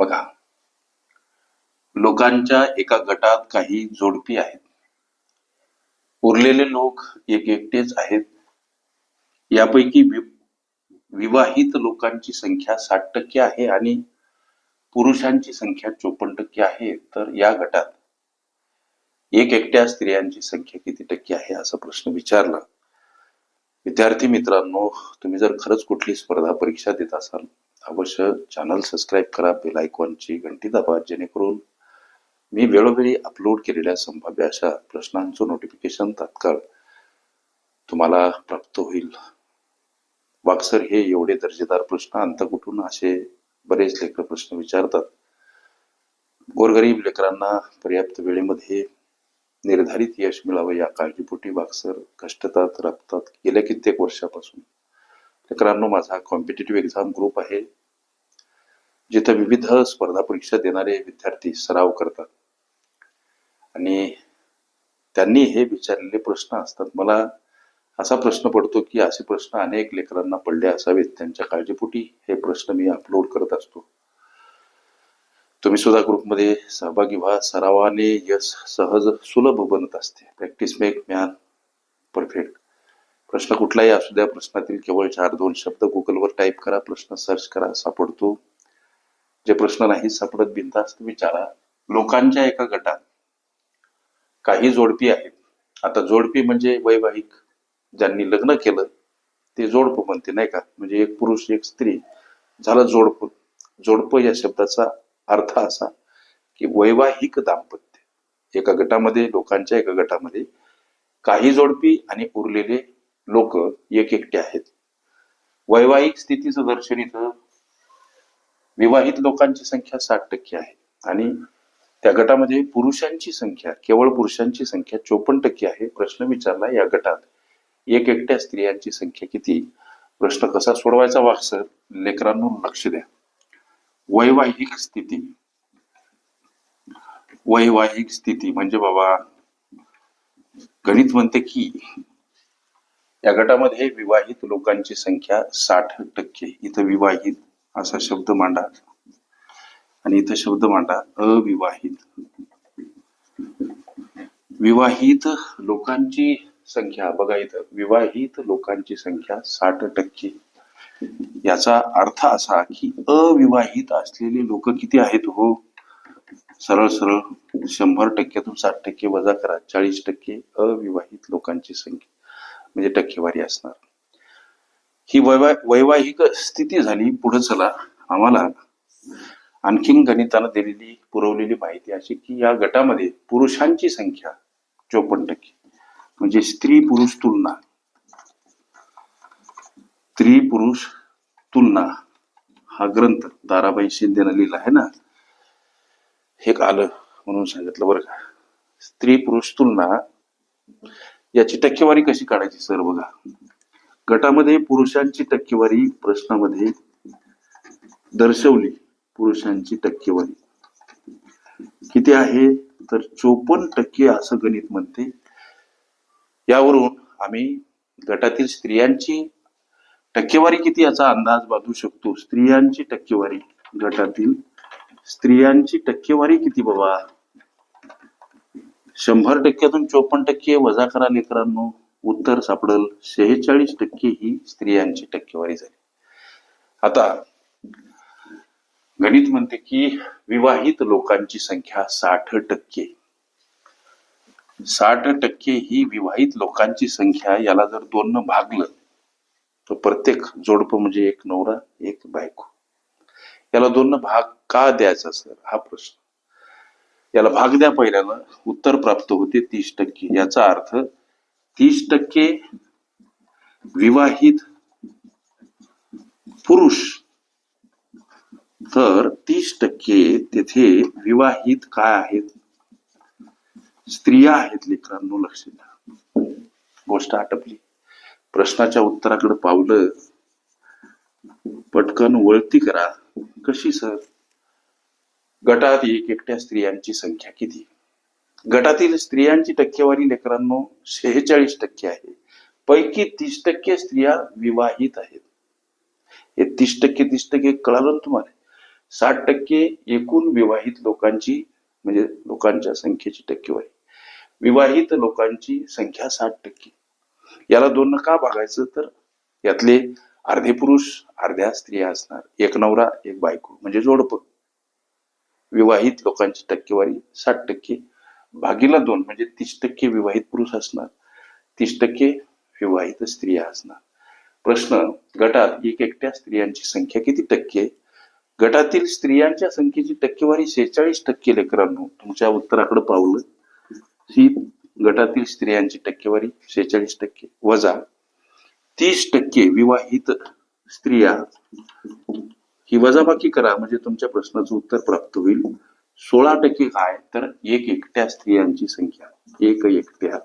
बघा. लोकांच्या एका गटात काही जोडपी आहेत. उरलेले लोक एक एकटेच आहेत. यापैकी विवाहित लोकांची संख्या साठ टक्के आहे आणि पुरुषांची संख्या चोपन्न टक्के आहे. तर या गटात एक एकट्या स्त्रियांची संख्या किती टक्के आहे असा प्रश्न विचारला. विद्यार्थी मित्रांनो तुम्ही जर खरंच कुठली स्पर्धा परीक्षा देत असाल अवश्य चॅनल सबस्क्राईब करा बेल आयकॉनची घंटी दाबा जेणेकरून मी वेळोवेळी अपलोड केलेल्या संभाव्य अशा प्रश्नांचं नोटिफिकेशन तात्काळ तुम्हाला प्राप्त होईल. वाक्सर हे एवढे दर्जेदार प्रश्न अंत कुठून असे बरेच लेकर प्रश्न विचारतात. गोरगरीब लेकरांना पर्याप्त वेळेमध्ये निर्धारित यश मिळावं या काळजीपोटी वाक्सर कष्टतात राबतात गेल्या कित्येक वर्षापासून. मित्रांनो माझा कॉम्पिटेटिव्ह एक्झाम ग्रुप आहे जिथं विविध स्पर्धा परीक्षा देणारे विद्यार्थी सराव करतात. आणि त्यांनी हे विचारलेले प्रश्न असतात. मला असा प्रश्न पडतो की असे प्रश्न अनेक लेकरांना पडले असावेत. त्यांच्या काळजीपोटी हे प्रश्न मी अपलोड करत असतो. तुम्ही सुद्धा ग्रुपमध्ये सहभागी व्हा. सरावाने यश सहज सुलभ बनत असते. प्रॅक्टिस मेक मॅन परफेक्ट प्रश्न कुठलाही असू द्या प्रश्नातील केवळ चार दोन शब्द गुगलवर टाईप करा प्रश्न सर्च करा सापडतो. जे प्रश्न नाही सापडत बिनधास्त विचारा. लोकांच्या एका गटात काही जोडपी आहेत. आता जोडपी म्हणजे वैवाहिक ज्यांनी लग्न केलं ते जोडपं म्हणते नाही का? म्हणजे एक पुरुष एक स्त्री. झालं जोडपं. जोडपं या शब्दाचा अर्थ असा की वैवाहिक दाम्पत्य. एका गटामध्ये लोकांच्या एका गटामध्ये काही जोडपी आणि उरलेले लोक एक एकटे आहेत. वैवाहिक स्थितीचं दर्शन इथं विवाहित लोकांची संख्या साठ टक्के आहे. आणि त्या गटामध्ये पुरुषांची संख्या केवळ पुरुषांची संख्या चोपन्न टक्के आहे. प्रश्न विचारला या गटात एक एकट्या स्त्रियांची संख्या किती? प्रश्न कसा सोडवायचा वाक्सर लेकरांनो लक्ष द्या. वैवाहिक स्थिती. वैवाहिक स्थिती म्हणजे बाबा गणित म्हणते की या गटामध्ये विवाहित लोकांची संख्या साठ टक्के. इथं विवाहित असा शब्द मांडा. आणि इथं शब्द मांडा अविवाहित. विवाहित लोकांची संख्या बघा इथं विवाहित लोकांची संख्या साठ टक्के. याचा अर्थ असा की अविवाहित असलेले लोक किती आहेत हो? सरळ सरळ शंभर टक्क्यातून साठ टक्के वजा करा चाळीस टक्के अविवाहित लोकांची संख्या. म्हणजे टक्केवारी असणार. ही वैवा वैवाहिक स्थिती झाली पुढे चला आम्हाला. आणखीन गणितानं दिलेली पुरवलेली माहिती अशी की या गटामध्ये पुरुषांची संख्या चोपन्न टक्के. म्हणजे स्त्री पुरुष तुलना. स्त्री पुरुष तुलना. हा ग्रंथ दाराबाई शिंदेनं लिहिला आहे ना? हे आलं म्हणून सांगितलं बरं का. स्त्री पुरुष तुलना याची टक्केवारी कशी काढायची सर? बघा. गटामध्ये पुरुषांची टक्केवारी प्रश्नामध्ये दर्शवली. पुरुषांची टक्केवारी. किती आहे? तर चोपन्न टक्के असं गणित म्हणते. यावरून आम्ही गटातील स्त्रियांची टक्केवारी किती याचा अंदाज बांधू शकतो? स्त्रियांची टक्केवारी गटातील स्त्रियांची टक्केवारी किती बाबा? शंभर टक्क्यातून चोपन्न टक्के वजा करा लेकरांनो. उत्तर सापडल. शेहेचाळीस टक्के ही स्त्रियांची टक्केवारी झाली. आता गणित म्हणते की विवाहित लोकांची संख्या साठ टक्के. साठ टक्के ही विवाहित लोकांची संख्या याला जर दोन भागलं तर प्रत्येक जोडपं म्हणजे एक नवरा एक बायको. याला दोन भाग का द्यायचा सर? हा प्रश्न. याला भाग द्या पहिल्याला उत्तर प्राप्त होते तीस टक्के. याचा अर्थ तीस टक्के विवाहित पुरुष. तर तीस टक्के तेथे विवाहित काय आहेत? स्त्रिया आहेत लेकरांनो लक्ष द्या. गोष्ट आटपली. प्रश्नाच्या उत्तराकडे पावलं. पटकन वळती करा. कशी सर? गटात एक एकट्या स्त्रियांची संख्या किती? गटातील स्त्रियांची टक्केवारी लेकरांनो शेहेचाळीस टक्के आहे. पैकी तीस टक्के स्त्रिया विवाहित आहेत. हे तीस टक्के तीस टक्के कळालं ना तुम्हाला? साठ टक्के एकूण विवाहित लोकांची म्हणजे लोकांच्या संख्येची टक्केवारी. विवाहित लोकांची संख्या साठ टक्के. याला दोन का भागायचं तर? यातले अर्धे पुरुष अर्ध्या स्त्रिया असणार. एक नवरा एक बायको म्हणजे जोडपं. विवाहित लोकांची टक्केवारी साठ टक्के भागीला दोन म्हणजे तीस टक्के विवाहित पुरुष असणार तीस टक्के विवाहित स्त्रिया असणार. प्रश्न गटात एक एकट्या स्त्रियांची संख्या किती टक्के? गटातील स्त्रियांच्या संख्येची टक्केवारी शेहेचाळीस टक्के लेकरांनो तुमच्या उत्तराकडे पावलं. ही गटातील स्त्रियांची टक्केवारी शेहेचाळीस टक्के. वजा तीस टक्के विवाहित स्त्रिया ही वजाबाकी करा म्हणजे तुमच्या प्रश्नाचं उत्तर प्राप्त होईल. सोळा टक्के काय? तर एक एकट्या स्त्रियांची संख्या. एक एकट्या.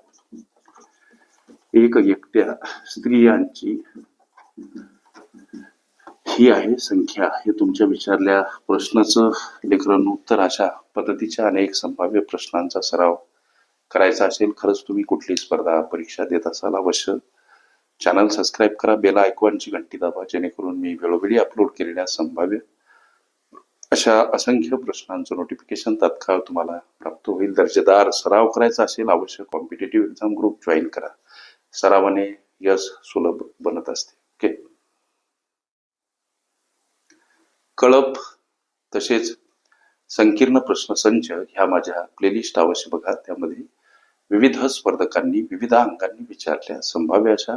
एक एकट्या स्त्रियांची ही आहे संख्या. हे तुमच्या विचारल्या प्रश्नाचं लेखन उत्तर अशा पद्धतीच्या अनेक संभाव्य प्रश्नांचा सराव करायचा असेल. खरंच तुम्ही कुठली स्पर्धा परीक्षा देत असाल अवश्य चॅनल सबस्क्राईब करा बेल आयकॉनची घंटी दाबा जेणेकरून मी वेळोवेळी अपलोड केलेल्या संभाव्य अशा असंख्य प्रश्नांचं नोटिफिकेशन तत्काळ तुम्हाला प्राप्त होईल. दर्जेदार सराव करायचा असेल अवश्य कॉम्पिटेटिव्ह एक्झाम ग्रुप जॉईन करा. सरावाने यश सुलभ बनत असते. ओके कळप तसेच संकीर्ण प्रश्नसंच ह्या माझ्या प्लेलिस्ट अवश्य बघा. त्यामध्ये विविध स्पर्धकांनी विविध अंगांनी विचारल्या संभाव्य अशा